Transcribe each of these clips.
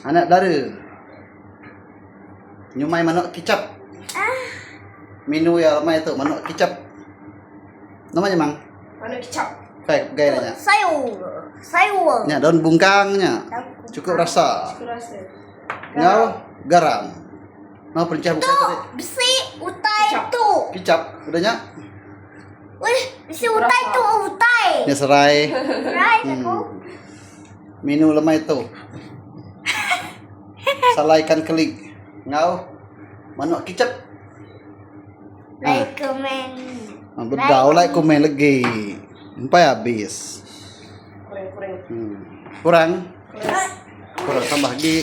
Anak dara. Nyumai manok kicap. Menu ya ramai tu manok kicap. Namanya mang? Mana kicap? Kayak gayanya. Sayur. Sayur. Nya daun bungkangnya. Cukup rasa. Aku rasa. Ngau garam. Mau pencah buka tadi. Besi utai Kicap. tu. Kicap. Udahnya. Wih, besi utai tu utai. Nya serai. Right Hmm. aku. Menu lemah itu. Salaikan kelik. Ngau. Manok kicap. Recommend. Ah, Bedau aku main lagi. Sampai habis. Kurang kurang. Hmm. Kurang. Kurang. Kurang tambah lagi.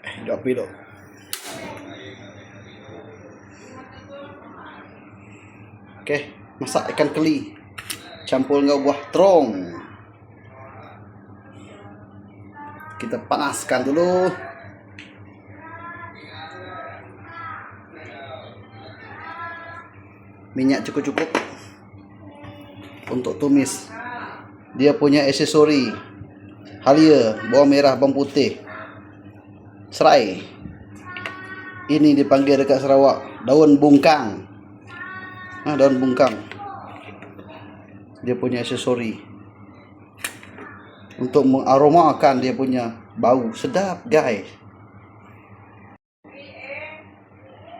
Eh, Jawab dulu. Oke, masak ikan keli. Campur dengan buah terong. Kita panaskan dulu. Minyak cukup-cukup untuk tumis. Dia punya aksesori. Halia, bawang merah, bawang putih. Serai. Ini dipanggil dekat Sarawak daun bungkang. Ah, daun bungkang. Dia punya aksesori. Untuk mengaromakan dia punya bau sedap, guys.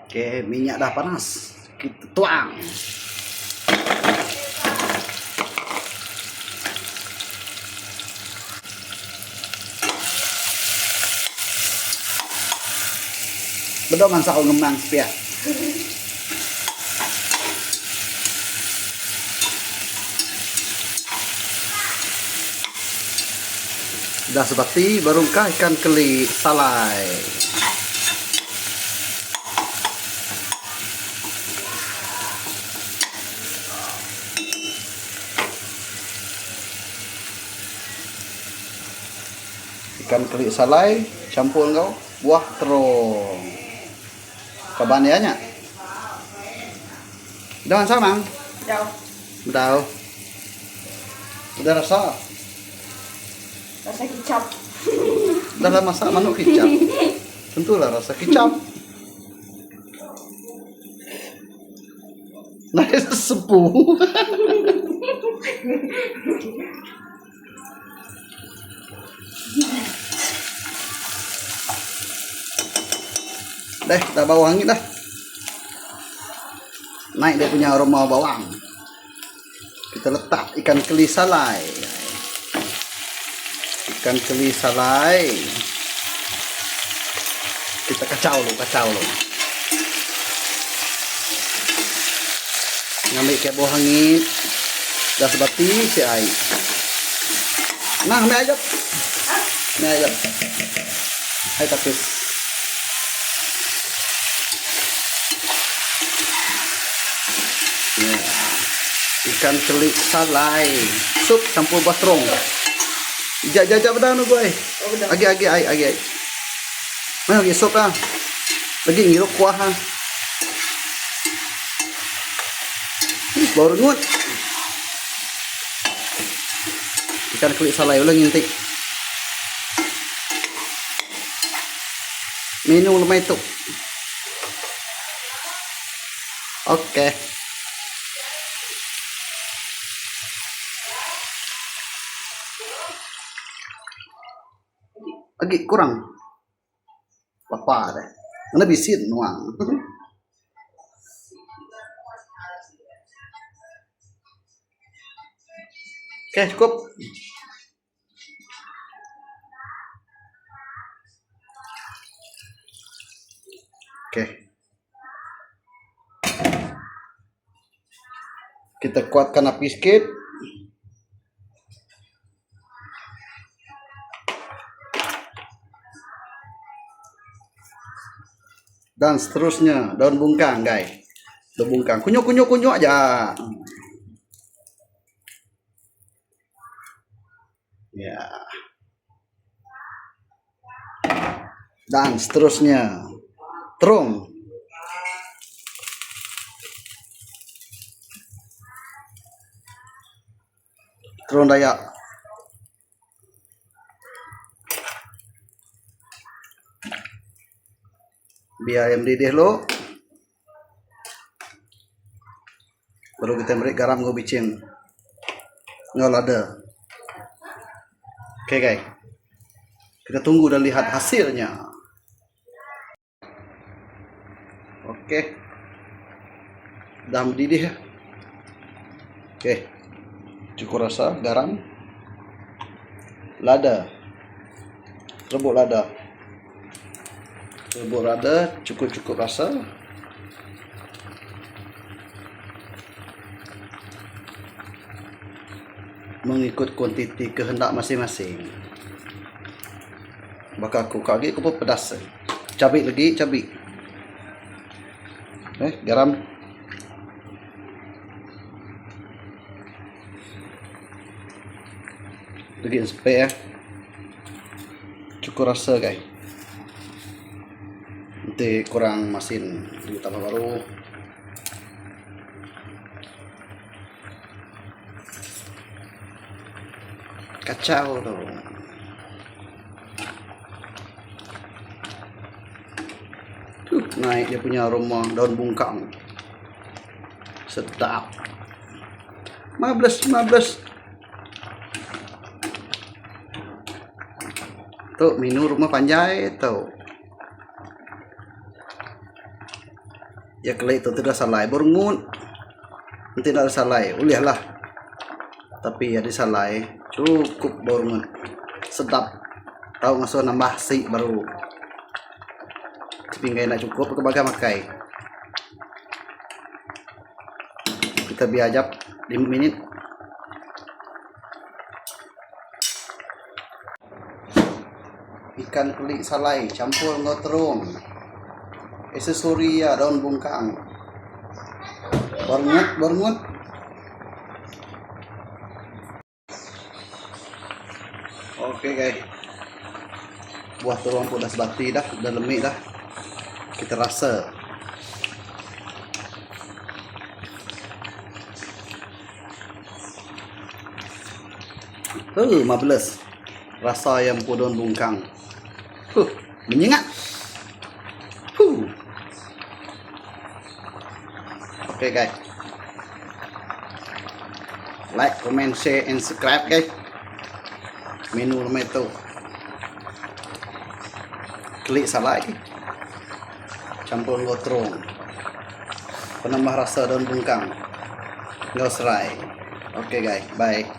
Oke, minyak dah panas. Kita tuang. Bedok man sa ako ngemang sepia. Dah seperti barungkah ikan keli salai. Ikan keli salai campur kau buah terong. Kabanianya. Jangan sama. Jauh. Tahu. Udah rasa. Rasa kicap. Dalam masak manuk kicap. Tentulah rasa kicap. Nah, sepuh. Deh, dah bau angin dah. Naik dia punya aroma bawang. Kita letak ikan keli salai. Ikan keli salai. Kita kacau lu, kacau lu. Ngambil bawang angin. Dah sebati si air. Nah, ambil aja. Ambil aja. Hai tapis. Ya. Ikan kelik salai. Sup campur batrong. Jap dah nu boy. Oh, betul. Agi agi ai agi ai. Mana lagi sup ah. Lagi ngiruk kuah ah. Ih, baru ngut. Ikan kelik salai ulang ngintik. Menu lemah itu. Oke. Lagi kurang. Apa deh? Mana bisin nuang. Oke, cukup. Oke. Kita kuatkan api sedikit. Dan seterusnya daun bungkang, guys. Daun bungkang. Kunyuk kunyuk kunyuk aja. Ya. Dan seterusnya terung. Turun Dayak. Biar ayam didih lo. Baru kita beri garam go bicin. Nggak lada. Oke guys. Kita tunggu dan lihat hasilnya. Oke. Dah mendidih ya. Oke. Cukup rasa garam. Lada. Rebuk lada. Rebuk lada cukup-cukup rasa. Mengikut kuantiti kehendak masing-masing. Bakal aku kaki aku pun pedas. Cabai lagi, cabai. Eh, garam. Lagi spray ya. Cukup rasa guys. Nanti kurang masin Jadi tambah baru. Kacau dong. Tuh, naik dia punya aroma daun bungkang. Sedap. 15 15 Tuh, minum rumah panjai tuh. Ya kelai itu tidak salah, berungun. Nanti tidak salah, uliah lah. Tapi ya disalah, cukup berungun. Sedap. Tahu ngasuh nambah si baru. Tapi nggak enak cukup, kebaga makai. Kita biajak 5 menit. ikan kulit salai campur ngotrong esesoria daun bungkang. Berngut berngut oke guys. Buah terong pun dah sebati dah dah lemik dah. Kita rasa. Huh, 15 rasa ayam podon bungkang. Huh, menyengat. Okay, guys. Like, comment, share, and subscribe guys. Menu nama itu. Klik salah lagi. Campur gotrong. Penambah rasa daun bungkang. Nggak serai. Oke okay, guys, bye.